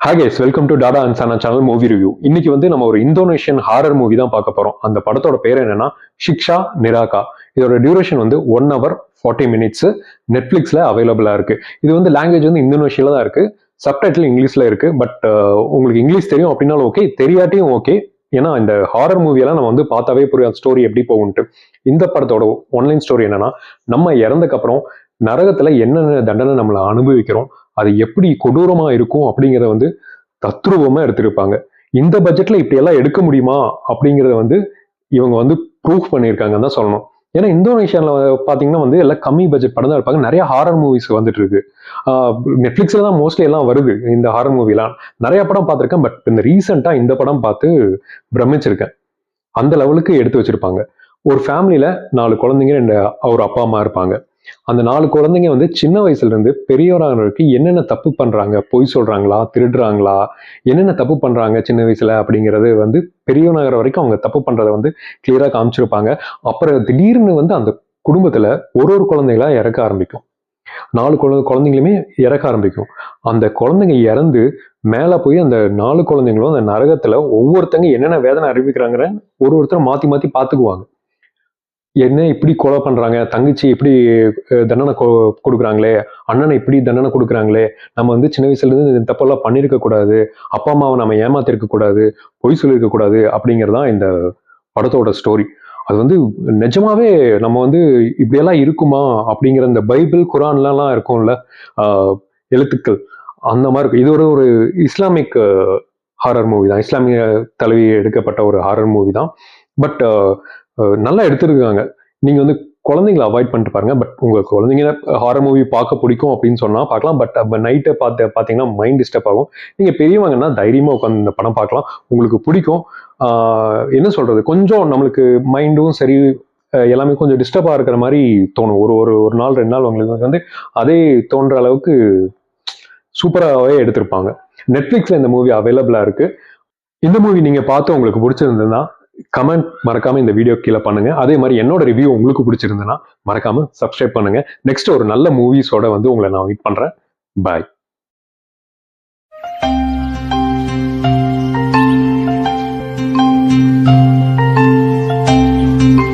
Hi welcome to Tata and channel movie review இன்னைக்கு வந்து நம்ம ஒரு இந்தோனேஷியன் ஹாரர் மூவி தான் பார்க்க போறோம். அந்த படத்தோட பேர் என்னன்னா ஷிக்ஷா நிராகா இதோட டியூரேஷன் வந்து ஒன் ஹவர் ஃபார்ட்டி மினிட்ஸ் நெட்ஃபிளிக்ஸ்ல அவைலபிளா இருக்கு. இது வந்து லாங்குவேஜ் வந்து இந்தோனேஷியில தான் இருக்கு. சப்டைட்டில் இங்கிலீஷ்ல இருக்கு. பட் uh, உங்களுக்கு இங்கிலீஷ் தெரியும் அப்படின்னாலும் ஓகே தெரியாட்டியும் ஓகே ஏன்னா இந்த ஹாரர் மூவியெல்லாம் நம்ம வந்து பார்த்தாவே புரியும் அந்த ஸ்டோரி எப்படி போகும்ட்டு இந்த படத்தோட ஒன்லைன் ஸ்டோரி என்னன்னா நம்ம இறந்தக்கப்புறம் நரகத்துல என்னென்ன தண்டனை நம்மளை அனுபவிக்கிறோம் அது எப்படி கொடூரமாக இருக்கும் அப்படிங்கிறத வந்து தத்ரூபமாக எடுத்திருப்பாங்க. இந்த பட்ஜெட்டில் இப்படி எல்லாம் எடுக்க முடியுமா அப்படிங்கிறத வந்து இவங்க வந்து ப்ரூஃப் பண்ணியிருக்காங்கன்னு தான் சொல்லணும். ஏன்னா இந்தோனேஷியாவில் பார்த்தீங்கன்னா வந்து எல்லாம் கம்மி பட்ஜெட் படம் தான் இருப்பாங்க நிறைய ஹாரர் மூவிஸ் வந்துட்டு இருக்கு. நெட்ஃப்ளிக்ஸில் தான் மோஸ்ட்லி எல்லாம் வருது இந்த ஹாரர் மூவிலாம் நிறைய படம் பார்த்துருக்கேன் பட் இந்த ரீசெண்டாக இந்த படம் பார்த்து பிரமிச்சிருக்கேன். அந்த லெவலுக்கு எடுத்து வச்சிருப்பாங்க. ஒரு ஃபேமிலியில நாலு குழந்தைங்க ரெண்டு அவர் அப்பா அம்மா இருப்பாங்க. அந்த நாலு குழந்தைங்க வந்து சின்ன வயசுல இருந்து பெரியவராகிறதுக்கு என்னென்ன தப்பு பண்றாங்க பொய் சொல்றாங்களா திருடுறாங்களா என்னென்ன தப்பு பண்றாங்க சின்ன வயசுல அப்படிங்கிறது வந்து பெரியவனாகிற வரைக்கும் அவங்க தப்பு பண்றதை வந்து கிளியரா காமிச்சிருப்பாங்க. அப்புறம் திடீர்னு வந்து அந்த குடும்பத்துல ஒரு ஒரு குழந்தைகளா இறக்க ஆரம்பிக்கும். நாலு குழந்தை குழந்தைங்களுமே இறக்க ஆரம்பிக்கும். அந்த குழந்தைங்க இறந்து மேல போய் அந்த நாலு குழந்தைங்களும் அந்த நரகத்துல ஒவ்வொருத்தங்க என்னென்ன வேதனை அறிவிக்கிறாங்கிற ஒரு ஒருத்தர் மாத்தி மாத்தி பாத்துக்குவாங்க. என்ன இப்படி கொலை பண்றாங்க? தங்கச்சி இப்படி தண்டனை கொ- கொடுக்குறாங்களே? அண்ணனை இப்படி தண்டனை கொடுக்குறாங்களே? நம்ம வந்து சின்ன வயசுல இருந்து இந்த தப்பெல்லாம் பண்ணியிருக்கக்கூடாது அப்பா அம்மாவை நம்ம ஏமாத்திருக்க கூடாது. பொய் சொல்லியிருக்க கூடாது அப்படிங்கறதுதான் இந்த படத்தோட ஸ்டோரி அது வந்து நிஜமாவே நம்ம வந்து இப்படியெல்லாம் இருக்குமா? அப்படிங்கிற இந்த பைபிள் குரான்லாம் இருக்கும்ல? எழுத்துக்கள். அந்த மாதிரி இருக்கும் இது ஒரு ஒரு இஸ்லாமிக் ஹாரர் மூவி தான். இஸ்லாமிய தலைவி எடுக்கப்பட்ட ஒரு ஹாரர் மூவி தான். பட் நல்லா எடுத்திருக்காங்க. நீங்கள் வந்து குழந்தைங்களை அவாய்ட் பண்ணிட்டு பாருங்க. பட் உங்கள் குழந்தைங்க ஹாரர் மூவி பார்க்க பிடிக்கும் அப்படின்னு சொன்னால் பார்க்கலாம். பட் நைட்டை பார்த்து பார்த்தீங்கன்னா மைண்ட் டிஸ்டர்ப் ஆகும். நீங்கள் பெரியவங்கன்னா தைரியமாக உட்காந்து இந்த படம் பார்க்கலாம். உங்களுக்கு பிடிக்கும். என்ன சொல்கிறது கொஞ்சம் நம்மளுக்கு மைண்டும் சரி எல்லாமே கொஞ்சம் டிஸ்டர்பாக இருக்கிற மாதிரி தோணும். ஒரு ஒரு ஒரு நாள் ரெண்டு நாள் உங்களுக்கு வந்து அதே தோன்ற அளவுக்கு சூப்பராகவே எடுத்திருப்பாங்க. நெட்ஃப்ளிக்ஸில் இந்த மூவி அவைலபிளாக இருக்குது இந்த மூவி நீங்கள் பார்த்து உங்களுக்கு பிடிச்சிருந்ததுன்னா கமெண்ட் மறக்காம இந்த வீடியோ கீழே பண்ணுங்க. அதே மாதிரி என்னோட ரிவ்யூ உங்களுக்கு பிடிச்சிருந்ததுன்னா மறக்காம சப்ஸ்கிரைப் பண்ணுங்க. நெக்ஸ்ட் ஒரு நல்ல மூவிஸோட வந்து உங்களை நான் மீட் பண்றேன். பாய்